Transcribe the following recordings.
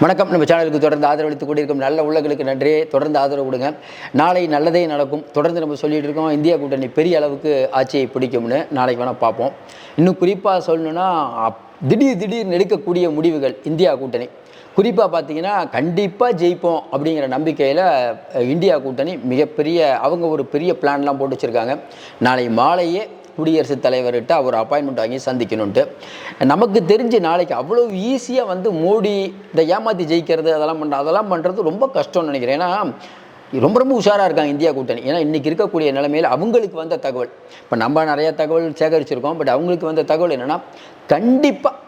வணக்கம். நம்ம சேனலுக்கு தொடர்ந்து ஆதரவளித்து கொண்டிருக்கும் நல்ல உள்ளங்களுக்கு நன்றியே தொடர்ந்து ஆதரவு கொடுங்க. நாளை நல்லதே நடக்கும். தொடர்ந்து நம்ம சொல்லிட்டு இருக்கோம். இந்தியா கூட்டணி பெரிய அளவுக்கு ஆட்சியை பிடிக்கும்னு நாளைக்கு வேணால் பார்ப்போம். இன்னும் குறிப்பாக சொல்லணும்னா அப்- திடீர் திடீர்னு எடுக்கக்கூடிய முடிவுகள் இந்தியா கூட்டணி. குறிப்பாக பார்த்தீங்கன்னா கண்டிப்பாக ஜெயிப்போம் அப்படிங்கிற நம்பிக்கையில் இந்தியா கூட்டணி மிகப்பெரிய அவங்க ஒரு பெரிய பிளான்லாம் போட்டு வச்சுருக்காங்க. நாளை மாலையே குடியரசுத் தலைவர்கிட்ட அவர் அப்பாயின்மெண்ட் வாங்கி சந்திக்கணுன்ட்டு நமக்கு தெரிஞ்சு நாளைக்கு அவ்வளோ ஈஸியாக வந்து மோடி இந்த ஏமாற்றி ஜெயிக்கிறது அதெல்லாம் பண்ணுற அதெல்லாம் பண்ணுறது ரொம்ப கஷ்டம்னு நினைக்கிறேன். ஏன்னா ரொம்ப ரொம்ப உஷாராக இருக்காங்க இந்தியா கூட்டணி. ஏன்னா இன்றைக்கி இருக்கக்கூடிய நிலைமையில் அவங்களுக்கு வந்த தகவல். இப்போ நம்ம நிறைய தகவல் சேகரிச்சிருக்கோம். பட் அவங்களுக்கு வந்த தகவல் என்னென்னா கண்டிப்பாக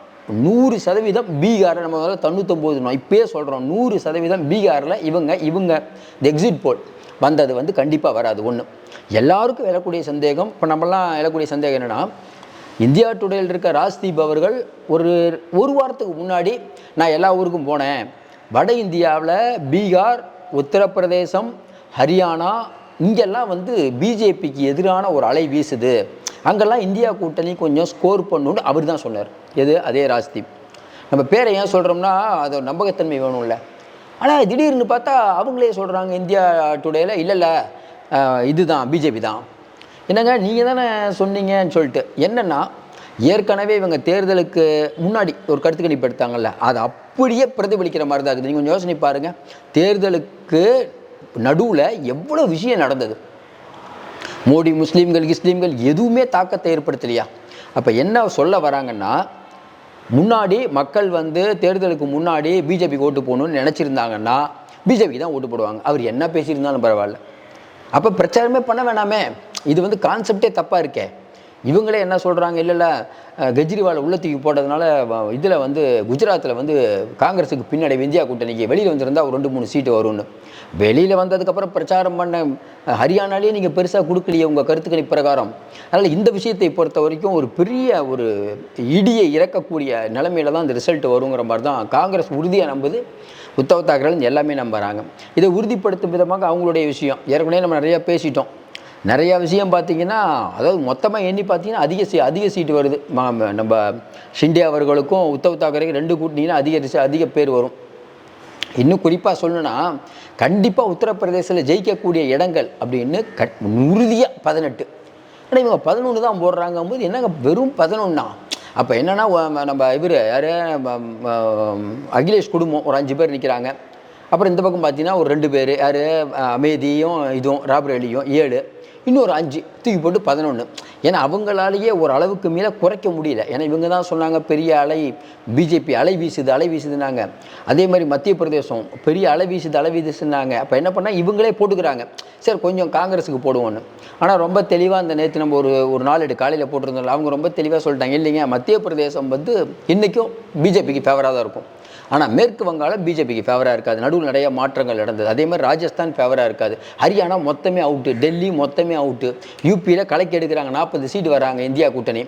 நூறு சதவீதம் பீகாரை நம்ம முதல்ல தொண்ணூத்தொம்பது இப்பயே சொல்கிறோம் நூறு சதவீதம் பீகாரில் இவங்க இவங்க இந்த எக்ஸிட் போல் வந்தது வந்து கண்டிப்பாக வராது ஒன்று எல்லாருக்கும் எழக்கூடிய சந்தேகம் இப்போ நம்மலாம் எழக்கூடிய சந்தேகம் என்னென்னா இந்தியா டுடேயில் இருக்க ராஜ்தீப் அவர்கள் ஒரு ஒரு வாரத்துக்கு முன்னாடி நான் எல்லா ஊருக்கும் போனேன். வட இந்தியாவில் பீகார் உத்தரப்பிரதேசம் ஹரியானா இங்கெல்லாம் வந்து பிஜேபிக்கு எதிரான ஒரு அலை வீசுது. அங்கெல்லாம் இந்தியா கூட்டணி கொஞ்சம் ஸ்கோர் பண்ணுன்னு அவர் தான் சொன்னார். எது? அதே ராஜ்தீப். நம்ம பேரை ஏன் சொல்கிறோம்னா அது நம்பகத்தன்மை வேணும்ல. ஆனால் திடீர்னு பார்த்தா அவங்களே சொல்கிறாங்க இந்தியா டுடேயில் இல்லை இல்லை இதுதான் பிஜேபி தான். என்னங்க நீங்கள் தானே சொன்னீங்கன்னு சொல்லிட்டு என்னென்னா ஏற்கனவே இவங்க தேர்தலுக்கு முன்னாடி ஒரு கருத்து கணிப்பு எடுத்தாங்கல்ல அது அப்படியே பிரதிபலிக்கிற மாதிரி தான் இருக்குது. நீங்கள் கொஞ்சம் யோசனை பாருங்கள் தேர்தலுக்கு நடுவில் எவ்வளோ விஷயம் நடந்தது? மோடி முஸ்லீம்கள் கிஸ்லீம்கள் எதுவுமே தாக்கத்தை ஏற்படுத்தலையா? அப்போ என்ன சொல்ல வராங்கன்னா முன்னாடி மக்கள் வந்து தேர்தலுக்கு முன்னாடி பிஜேபிக்கு ஓட்டு போகணும்னு நினச்சிருந்தாங்கன்னா பிஜேபிக்கு தான் ஓட்டு போடுவாங்க. அவர் என்ன பேசியிருந்தாலும் பரவாயில்ல. அப்போ பிரச்சாரமே பண்ண வேணாமே. இது வந்து கான்செப்டே தப்பாக இருக்கே. இவங்களே என்ன சொல்கிறாங்க இல்லை இல்லை கெஜ்ரிவால் உள்ள தூக்கி போட்டதுனால இதில் வந்து குஜராத்தில் வந்து காங்கிரஸுக்கு பின்னாடி இந்தியா கூட்டணிக்கு வெளியில் வந்திருந்தால் ஒரு ரெண்டு மூணு சீட்டு வரும்னு. வெளியில் வந்ததுக்கப்புறம் பிரச்சாரம் பண்ண ஹரியானாலேயே நீங்கள் பெருசாக கொடுக்கலையே உங்கள் கருத்துக்களை பிரகாரம் அதனால் இந்த விஷயத்தை பொறுத்த வரைக்கும் ஒரு பெரிய ஒரு இடியை இறக்கக்கூடிய நிலைமையில தான் இந்த ரிசல்ட் வருங்கிற மாதிரி தான் காங்கிரஸ் உறுதியாக நம்புது. உத்தவ் தாக்கரேல எல்லாமே நம்புகிறாங்க இதை உறுதிப்படுத்தும் விதமாக அவங்களுடைய விஷயம். ஏற்கனவே நம்ம நிறையா பேசிட்டோம். நிறையா விஷயம் பார்த்தீங்கன்னா அதாவது மொத்தமாக எண்ணி பார்த்தீங்கன்னா அதிக சீ அதிக சீட்டு வருது. நம்ம ஷிண்டே அவர்களுக்கும் உத்தவ் தாக்கரேக்கு ரெண்டு கூட்டினீங்கன்னா அதிக அதிக பேர் வரும். இன்னும் குறிப்பாக சொல்லணும்னா கண்டிப்பாக உத்தரப்பிரதேசத்தில் ஜெயிக்கக்கூடிய இடங்கள் அப்படின்னு கட் உறுதியாக பதினெட்டு ஆனால் இவங்க பதினொன்று தான் போடுறாங்க போது என்னங்க வெறும் பதினொன்னா அப்போ என்னென்னா நம்ம இவர் யார் அகிலேஷ் குடும்பம் ஒரு அஞ்சு பேர் நிற்கிறாங்க அப்புறம் இந்த பக்கம் பார்த்தீங்கன்னா ஒரு ரெண்டு பேர் யார் அமேதியும் இதுவும் ராபரேலியும் ஏழு இன்னொரு அஞ்சு தூக்கி போட்டு பதினொன்று ஏன்னா அவங்களாலேயே ஒரு அளவுக்கு மேலே குறைக்க முடியல. ஏன்னா இவங்க தான் சொன்னாங்க பெரிய அலை பிஜேபி அலை வீசுது அலை வீசுதுன்னாங்க. அதே மாதிரி மத்திய பிரதேசம் பெரிய அலை வீசுது அலை வீசுனாங்க அப்போ என்ன பண்ணால் இவங்களே போட்டுக்கிறாங்க. சரி கொஞ்சம் காங்கிரஸுக்கு போடுவோன்னு. ஆனால் ரொம்ப தெளிவாக அந்த நேற்று நம்ம ஒரு ஒரு நாள் எடு காலையில் போட்டிருந்தோம்ல அவங்க ரொம்ப தெளிவாக சொல்லிட்டாங்க. இல்லைங்க மத்திய பிரதேசம் வந்து இன்றைக்கும் பிஜேபிக்கு ஃபேவராக தான் இருக்கும். ஆனால் மேற்கு வங்காளம் பிஜேபிக்கு ஃபேவராக இருக்காது. நடுவில் நிறைய மாற்றங்கள் நடந்தது. அதே மாதிரி ராஜஸ்தான் ஃபேவராக இருக்காது. ஹரியானா மொத்தமே அவுட்டு டெல்லி மொத்தமே அவுட்டு யூபியில் கலைக்கு எடுக்கிறாங்க நாற்பது சீட் வராங்க இந்தியா கூட்டணி.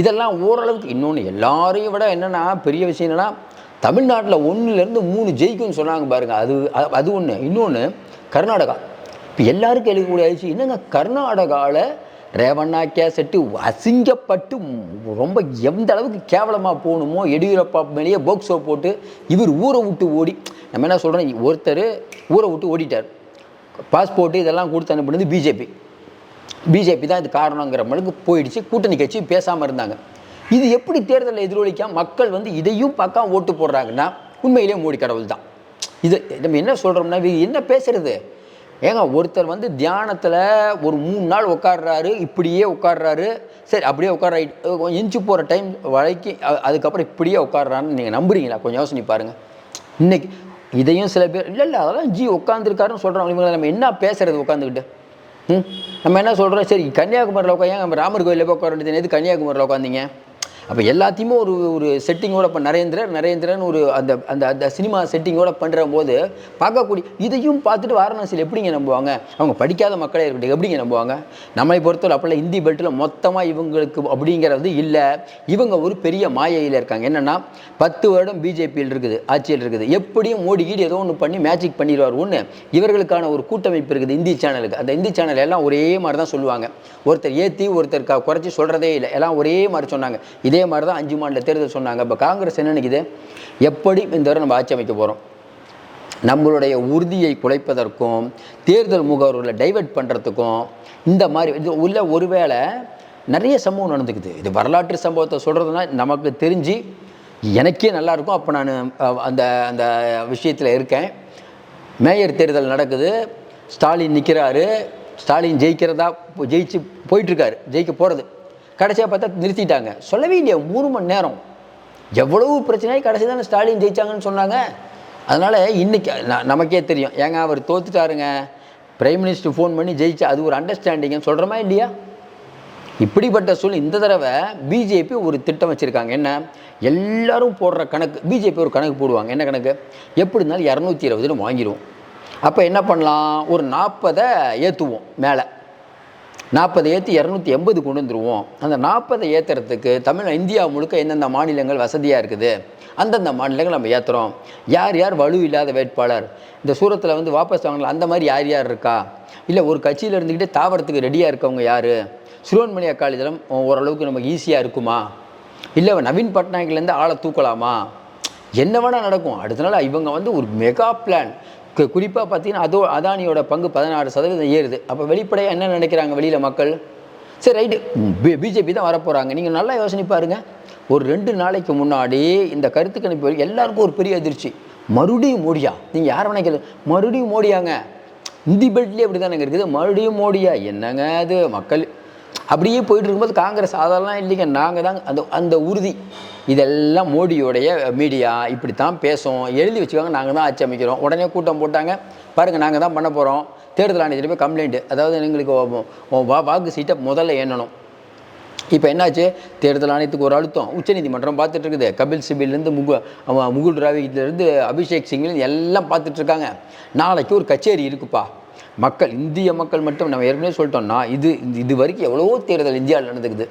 இதெல்லாம் ஓரளவுக்கு இன்னொன்று எல்லாரையும் விட என்னென்னா பெரிய விஷயம் என்னென்னா தமிழ்நாட்டில் ஒன்றுலேருந்து மூணு ஜெயிக்கும்னு சொன்னாங்க பாருங்க. அது அது ஒன்று இன்னொன்று கர்நாடகா. இப்போ எல்லாருக்கும் எழுதக்கூடிய ஆயிடுச்சு என்னங்க கர்நாடகாவில் ரேவண்ணா கேசட்டு அசிங்கப்பட்டு ரொம்ப எந்த அளவுக்கு கேவலமாக போகணுமோ எடியூரப்பா மேலேயே போக்ஸோ போட்டு இவர் ஊரை விட்டு ஓடி நம்ம என்ன சொல்கிறோம் ஒருத்தர் ஊரை விட்டு ஓடிட்டார். பாஸ்போர்ட்டு இதெல்லாம் கொடுத்து அனுப்புனது பிஜேபி பிஜேபி தான் இது காரணங்கிற அளவுக்கு போயிடுச்சு கூட்டணி கட்சி பேசாமல் இருந்தாங்க. இது எப்படி தேர்தலில் எதிரொலிக்காம மக்கள் வந்து இதையும் பார்க்காம ஓட்டு போடுறாங்கன்னா உண்மையிலேயே மோடி கடவுள் தான். இது நம்ம என்ன சொல்கிறோம்னா என்ன பேசுறது? ஏங்க ஒருத்தர் வந்து தியானத்தில் ஒரு மூணு நாள் உட்காடுறாரு இப்படியே உட்கார்றாரு சரி அப்படியே உட்கார எஞ்சி போகிற டைம் வரைக்கும் அதுக்கப்புறம் இப்படியே உட்காடுறான்னு நீங்கள் நம்புறீங்களா? கொஞ்சம் யோசனை பாருங்கள் இன்னைக்கு இதையும் சில பேர் இல்லை இல்லை அதெல்லாம் ஜி உட்காந்துருக்காருன்னு சொல்கிறோம் நம்ம என்ன பேசுறது உட்காந்துக்கிட்டு நம்ம என்ன சொல்கிறோம் சரி கன்னியாகுமரியில் உட்காந்து நம்ம ராமர் கோயிலில் போய் உட்கார வேண்டியது எது கன்னியாகுமரியில் உட்காந்தீங்க அப்போ எல்லாத்தையுமே ஒரு ஒரு செட்டிங்கோட இப்போ நரேந்திரர் நரேந்திரன் ஒரு அந்த அந்த அந்த சினிமா செட்டிங்கோட பண்ணுற போது பார்க்கக்கூடிய இதையும் பார்த்துட்டு வாரணாசியில் எப்படிங்க நம்புவாங்க? அவங்க படிக்காத மக்களே இருக்கட்டும் எப்படிங்க நம்புவாங்க? நம்மளை பொறுத்தவரை அப்போல்லாம் இந்தி பெல்ட்டில் மொத்தமாக இவங்களுக்கு அப்படிங்கிறது இல்லை. இவங்க ஒரு பெரிய மாயையில் இருக்காங்க. என்னென்னா பத்து வருடம் பிஜேபியில் இருக்குது ஆட்சியில் இருக்குது. எப்படியும் மோடி கீடு ஏதோ ஒன்று பண்ணி மேஜிக் பண்ணிடுவார் ஒன்று இவர்களுக்கான ஒரு கூட்டமைப்பு இருக்குது இந்தி சேனலுக்கு அந்த இந்தி சேனல் எல்லாம் ஒரே மாதிரி தான் சொல்லுவாங்க. ஒருத்தர் ஏற்றி ஒருத்தர் க குறைச்சி சொல்கிறதே இல்லை. எல்லாம் ஒரே மாதிரி சொன்னாங்க. இதே அதே மாதிரி தான் அஞ்சு மாநில தேர்தல் சொன்னாங்க. இப்போ காங்கிரஸ் என்ன நினைக்குது? எப்படி இந்த தடவை நம்ம ஆட்சி அமைக்க போகிறோம் நம்மளுடைய உறுதியை குலைப்பதற்கும் தேர்தல் முகவர்களை டைவர்ட் பண்ணுறதுக்கும் இந்த மாதிரி இது உள்ள ஒருவேளை நிறைய சம்பவம் நடந்துக்குது. இது வரலாற்று சம்பவத்தை சொல்கிறதுனா நமக்கு தெரிஞ்சு எனக்கே நல்லாயிருக்கும் அப்போ நான் அந்த அந்த விஷயத்தில் இருக்கேன். மேயர் தேர்தல் நடக்குது. ஸ்டாலின் நிற்கிறாரு ஸ்டாலின் ஜெயிக்கிறதா இப்போ ஜெயிச்சு போயிட்டுருக்காரு ஜெயிக்க போகிறது கடைசியாக பார்த்தா நிறுத்திட்டாங்க. சொல்லவே இல்லையா மூணு மணி நேரம். எவ்வளவு பிரச்சனையாய் கடைசி தானே ஸ்டாலின் ஜெயிச்சாங்கன்னு சொன்னாங்க. அதனால் இன்றைக்கி நமக்கே தெரியும். ஏங்க அவர் தோத்துட்டாருங்க. பிரைம் மினிஸ்டர் ஃபோன் பண்ணி ஜெயிச்சா அது ஒரு அண்டர்ஸ்டாண்டிங்னு சொல்கிறோமா இல்லையா? இப்படிப்பட்ட சூழ்நிலை இந்த தடவை பிஜேபி ஒரு திட்டம் வச்சுருக்காங்க. என்ன? எல்லாரும் போடுற கணக்கு பிஜேபி ஒரு கணக்கு போடுவாங்க. என்ன கணக்கு? எப்படி இருந்தாலும் இரநூத்தி இருபதுன்னு வாங்கிடுவோம். அப்போ என்ன பண்ணலாம்? ஒரு நாற்பதை ஏற்றுவோம் மேலே. நாற்பதை ஏற்றி இரநூத்தி எண்பது கொண்டு வந்துருவோம். அந்த நாற்பதை ஏற்றுறதுக்கு தமிழ் இந்தியா முழுக்க எந்தெந்த மாநிலங்கள் வசதியாக இருக்குது? அந்தந்த மாநிலங்கள் நம்ம ஏற்றுறோம் யார் யார் வலு இல்லாத வேட்பாளர்? இந்த சூரத்தில் வந்து வாபஸ் வாங்கலாம் அந்த மாதிரி யார் யார் இருக்கா? இல்லை ஒரு கட்சியில் இருந்துக்கிட்டே தாவரத்துக்கு ரெடியாக இருக்கவங்க யார்? சிறுவன்மணி அக்காலிதளம் ஓரளவுக்கு நமக்கு ஈஸியாக இருக்குமா? இல்லை நவீன் பட்நாயக்லேருந்து ஆளை தூக்கலாமா? என்ன வேணால் நடக்கும். அடுத்த நாள் இவங்க வந்து ஒரு மெகா பிளான் குறிப்பாக பார்த்தீங்கன்னா அதோ அதானியோட பங்கு பதினாறு சதவீதம் ஏறுது. அப்போ வெளிப்படையாக என்ன நினைக்கிறாங்க வெளியில் மக்கள்? சரி ரைட்டு. பி பிஜேபி தான் வரப்போகிறாங்க நீங்கள் நல்லா யோசனை பாருங்க. ஒரு ரெண்டு நாளைக்கு முன்னாடி இந்த கருத்து கணிப்பு வரைக்கும் எல்லாருக்கும் ஒரு பெரிய அதிர்ச்சி. மறுபடியும் மோடியா? நீங்கள் யார் நினைக்கிறது? மறுபடியும் மோடியாங்க. இந்தி பெல்ட்லேயே அப்படி தானேங்க இருக்குது. மறுபடியும் மோடியா? என்னங்க அது? மக்கள் அப்படியே போயிட்டு இருக்கும்போது காங்கிரஸ் அதெல்லாம் இல்லைங்க. நாங்கள் தான் அந்த அந்த உறுதி. இதெல்லாம் மோடியோடைய மீடியா இப்படி தான் பேசும். எழுதி வச்சுக்காங்க நாங்கள் தான் ஆட்சி அமைக்கிறோம். உடனே கூட்டம் போட்டாங்க. பாருங்கள் நாங்கள் தான் பண்ண போகிறோம் தேர்தல் ஆணையத்தில் போய் கம்ப்ளைண்ட்டு அதாவது எங்களுக்கு வா- வாக்கு சீட்டை முதல்ல எண்ணணும். இப்போ என்னாச்சு? தேர்தல் ஆணையத்துக்கு ஒரு அழுத்தம். உச்சநீதிமன்றம் பார்த்துட்டு இருக்குது கபில் சிபிலேருந்து முகு முகுல் ராவிலேருந்து அபிஷேக் சிங்லேருந்து எல்லாம் பார்த்துட்ருக்காங்க. நாளைக்கு ஒரு கச்சேரி இருக்குப்பா. மக்கள் இந்திய மக்கள் மட்டும் நம்ம ஏற்கனவே சொல்லிட்டோம்னா இது இது வரைக்கும் எவ்வளவோ தேர்தல் இந்தியாவில் நடந்துக்குது.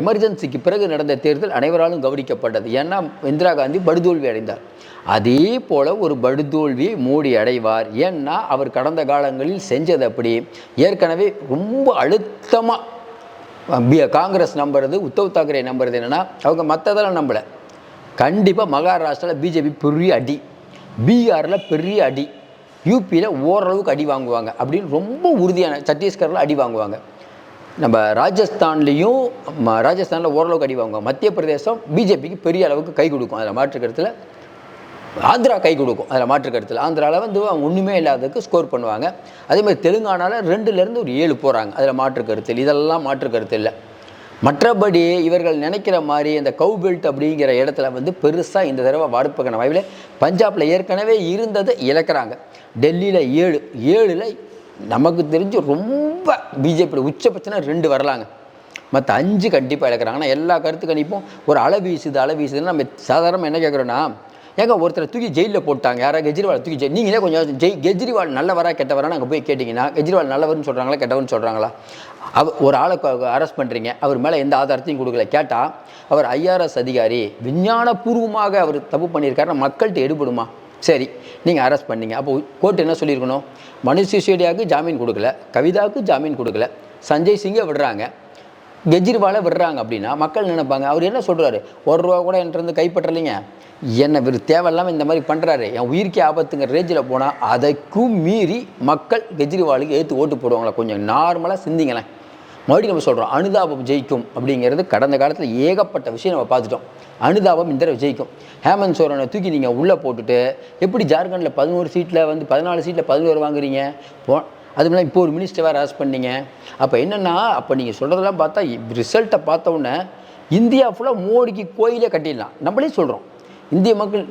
எமர்ஜென்சிக்கு பிறகு நடந்த தேர்தல் அனைவராலும் கவனிக்கப்பட்டது. ஏன்னா இந்திரா காந்தி படுதோல்வி அடைந்தார். அதே போல் ஒரு படுதோல்வியை மோடி அடைவார். ஏன்னா அவர் கடந்த காலங்களில் செஞ்சது அப்படி. ஏற்கனவே ரொம்ப அழுத்தமாக பி காங்கிரஸ் நம்புறது உத்தவ் தாக்கரே நம்புறது என்னென்னா அவங்க மற்றதெல்லாம் நம்பலை. கண்டிப்பாக மகாராஷ்டிராவில் பிஜேபி பெரிய அடி. பீகாரில் பெரிய அடி. யூபியில் ஓரளவுக்கு அடி வாங்குவாங்க அப்படின்னு ரொம்ப உறுதியான சத்தீஸ்கரில் அடி வாங்குவாங்க. நம்ம ராஜஸ்தான்லேயும் ராஜஸ்தானில் ஓரளவுக்கு அடி வாங்குவாங்க. மத்திய பிரதேசம் பிஜேபிக்கு பெரிய அளவுக்கு கை கொடுக்கும். அதில் மாற்று கருத்தில் ஆந்திரா கை கொடுக்கும். அதில் மாற்று கருத்தில் ஆந்திராவில் வந்து அவங்க ஒன்றுமே இல்லாததுக்கு ஸ்கோர் பண்ணுவாங்க. அதே மாதிரி தெலுங்கானாவில் ரெண்டுலேருந்து ஒரு ஏழு போகிறாங்க அதில் மாற்று கருத்தில் இதெல்லாம் மாற்று கருத்து இல்லை. மற்றபடி இவர்கள் நினைக்கிற மாதிரி இந்த கவு பெல்ட் அப்படிங்கிற இடத்துல வந்து பெருசாக இந்த தடவை வாடுப்பக்கான வாய்ப்பில் பஞ்சாபில் ஏற்கனவே இருந்ததை இழக்கிறாங்க. டெல்லியில் ஏழு ஏழில் நமக்கு தெரிஞ்சு ரொம்ப பிஜேபியில் உச்சபட்சம்னா ரெண்டு வரலாங்க. மற்ற அஞ்சு கண்டிப்பாக இழக்கிறாங்க. ஆனால் எல்லா கருத்து கணிப்பும். ஒரு அலை வீசுது அளவு வீசுதுன்னு நம்ம சாதாரணமாக என்ன கேட்குறோன்னா ஏங்க ஒருத்தரை தூக்கி ஜெயிலில் போட்டாங்க. யாராவது கெஜ்ரிவால் தூக்கி ஜெயில் நீங்களே கொஞ்சம் ஜெய் கெஜ்ரிவால் நல்லவரா கெட்டவரான்னு அங்கே போய் கேட்டிங்கன்னா கெஜ்ரிவால் நல்லவர்னு சொல்கிறாங்களா கெட்டவர்னு சொல்கிறாங்களா அவ ஒரு ஆளை அரெஸ்ட் பண்ணுறீங்க அவர் மேலே எந்த ஆதாரத்தையும் கொடுக்கல. கேட்டால் அவர் ஐஆர்எஸ் அதிகாரி விஞ்ஞானபூர்வமாக அவர் தப்பு பண்ணியிருக்காருன்னா மக்கள்கிட்ட எடுபடுமா? சரி நீங்கள் அரெஸ்ட் பண்ணீங்க. அப்போ கோர்ட் என்ன சொல்லியிருக்கணும்? மனுஷ் சிசோடியாவுக்கு ஜாமீன் கொடுக்கல கவிதாவுக்கு ஜாமீன் கொடுக்கல சஞ்சய் சிங்கை விடுறாங்க கெஜ்ரிவாலை விடுறாங்க அப்படின்னா மக்கள் நினைப்பாங்க. அவர் என்ன சொல்கிறாரு ஒரு ரூபா கூட என்கிட்ட இருந்து கைப்பற்றலைங்க. என்ன இவர் தேவையில்லாமல் இந்த மாதிரி பண்ணுறாரு என் உயிருக்கே ஆபத்துங்கிற ரேஞ்சில் போனால் அதைக்கும் மீறி மக்கள் கெஜ்ரிவாலுக்கு ஏற்று ஓட்டு போடுவாங்களா? கொஞ்சம் நார்மலாக சிந்திங்களேன். மறுபடியும் நம்ம சொல்கிறோம் அனுதாபம் ஜெயிக்கும் அப்படிங்கிறது கடந்த காலத்தில் ஏகப்பட்ட விஷயம் நம்ம பார்த்துட்டோம். அனுதாபம் இந்த தடவை ஜெயிக்கும். ஹேமந்த் சோரனை தூக்கி நீங்கள் உள்ளே போட்டுட்டு எப்படி ஜார்க்கண்டில் பதினோரு சீட்டில் வந்து பதினாலு சீட்டில் பதினோரு வாங்குறீங்க? போ அதுமில்ல இப்போ ஒரு மினிஸ்டர் வேறு அரெஸ்ட் பண்ணீங்க. அப்போ என்னென்னா அப்போ நீங்கள் சொல்கிறதெல்லாம் பார்த்தா ரிசல்ட்டை பார்த்த உடனே இந்தியா ஃபுல்லாக மோடிக்கு கோயிலே கட்டிடலாம். நம்மளே சொல்கிறோம் இந்திய மக்கள்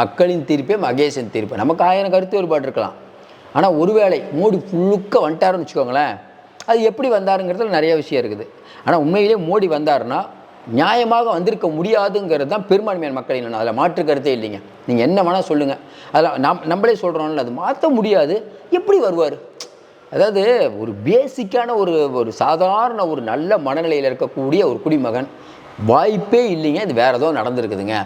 மக்களின் தீர்ப்பே மகேசன் தீர்ப்பு. நமக்கு ஆயிரம் கருத்து வேறுபாடு இருக்கலாம். ஆனால் ஒருவேளை மோடி ஃபுல்லுக்க வந்துட்டாருன்னு வச்சுக்கோங்களேன் அது எப்படி வந்தாருங்கிறதுல நிறைய விஷயம் இருக்குது. ஆனால் உண்மையிலே மோடி வந்தாருன்னா நியாயமாக வந்திருக்க முடியாதுங்கிறது தான் பெரும்பான்மையான மக்கள் எண்ணம். அதில் மாற்று கருத்தே இல்லைங்க. நீங்கள் என்ன வேணால் சொல்லுங்கள் அதில் நம் நம்மளே சொல்கிறோம்ல அது மாற்ற முடியாது. எப்படி வருவார்? அதாவது ஒரு பேசிக்கான ஒரு ஒரு சாதாரண ஒரு நல்ல மனநிலையில் இருக்கக்கூடிய ஒரு குடிமகன் வாய்ப்பே இல்லைங்க. இது வேறு ஏதோ நடந்திருக்குதுங்க.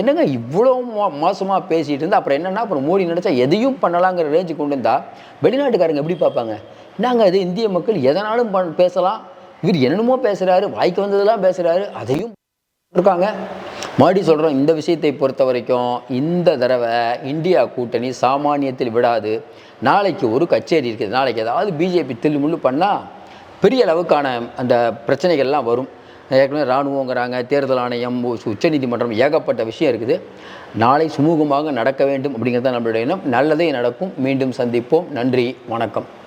என்னங்க இவ்வளோ மோ மோசமாக பேசிகிட்டு இருந்தால் அப்புறம் என்னென்னா அப்புறம் மோடி நினச்சா எதையும் பண்ணலாங்கிற ரேஞ்சு கொண்டு வந்தால் வெளிநாட்டுக்காரங்க எப்படி பார்ப்பாங்க? நாங்கள் அது இந்திய மக்கள் எதனாலும் பண் பேசலாம். இவர் என்னென்னமோ பேசுகிறாரு வாய்க்கு வந்ததெல்லாம் பேசுகிறாரு அதையும் இருக்காங்க மறுபடியும் சொல்கிறோம் இந்த விஷயத்தை பொறுத்த வரைக்கும் இந்த தடவை இந்தியா கூட்டணி சாமானியத்தில் விடாது. நாளைக்கு ஒரு கச்சேரி இருக்குது. நாளைக்கு ஏதாவது பிஜேபி தில்லுமுள்ளு பண்ணால் பெரிய அளவுக்கான அந்த பிரச்சனைகள்லாம் வரும். ஏற்கனவே இராணுவங்கிறாங்க தேர்தல் ஆணையம் உச்சநீதிமன்றம் ஏகப்பட்ட விஷயம் இருக்குது. நாளை சுமூகமாக நடக்க வேண்டும் அப்படிங்கிறது தான் நம்மளுடைய எண்ணம். நல்லதே நடக்கும். மீண்டும் சந்திப்போம். நன்றி வணக்கம்.